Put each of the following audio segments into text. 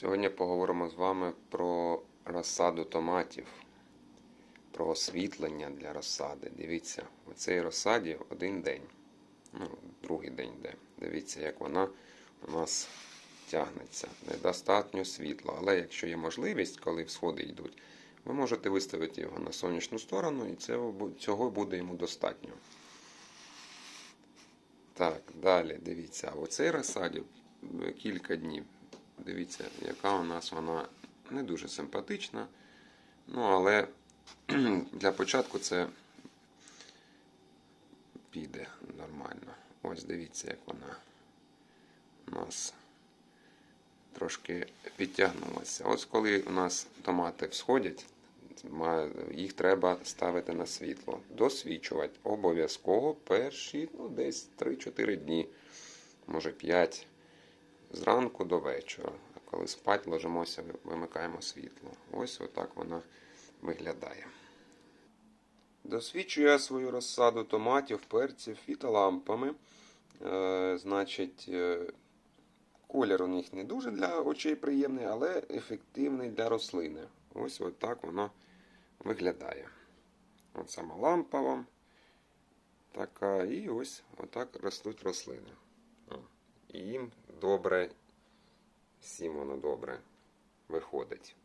Сьогодні поговоримо з вами про розсаду томатів, про освітлення для розсади. Дивіться, у цій розсаді один день, ну, другий день йде. Дивіться, як вона у нас тягнеться. Недостатньо світла. Але якщо є можливість, коли всходи йдуть, ви можете виставити його на сонячну сторону, і цього буде йому достатньо. Так, далі дивіться. А оцей розсаді е, кілька днів. Дивіться, яка у нас вона не дуже симпатична. Ну, але для початку це піде нормально. Ось дивіться, як вона у нас трошки підтягнулася. Ось коли у нас томати всходять, їх треба ставити на світло. Досвічувати обов'язково перші ну, десь 3-4 дні, може 5 зранку до вечора. А коли спать ложимося, вимикаємо світло. Ось отак вона виглядає. Досвідчую я свою розсаду томатів, перців фітолампами. Е, значить, е, колір у них не дуже для очей приємний, але ефективний для рослини. Ось отак воно виглядає. От сама лампа вам така, і ось отак ростуть рослини. І їм добре, всім воно добре виходить.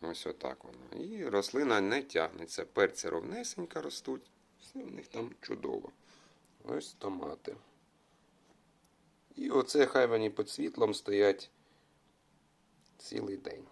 Ось отак воно. І рослина не тягнеться. Перці ровнесенько ростуть. Все в них там чудово. Ось томати. І оце хай вони під світлом стоять цілий день.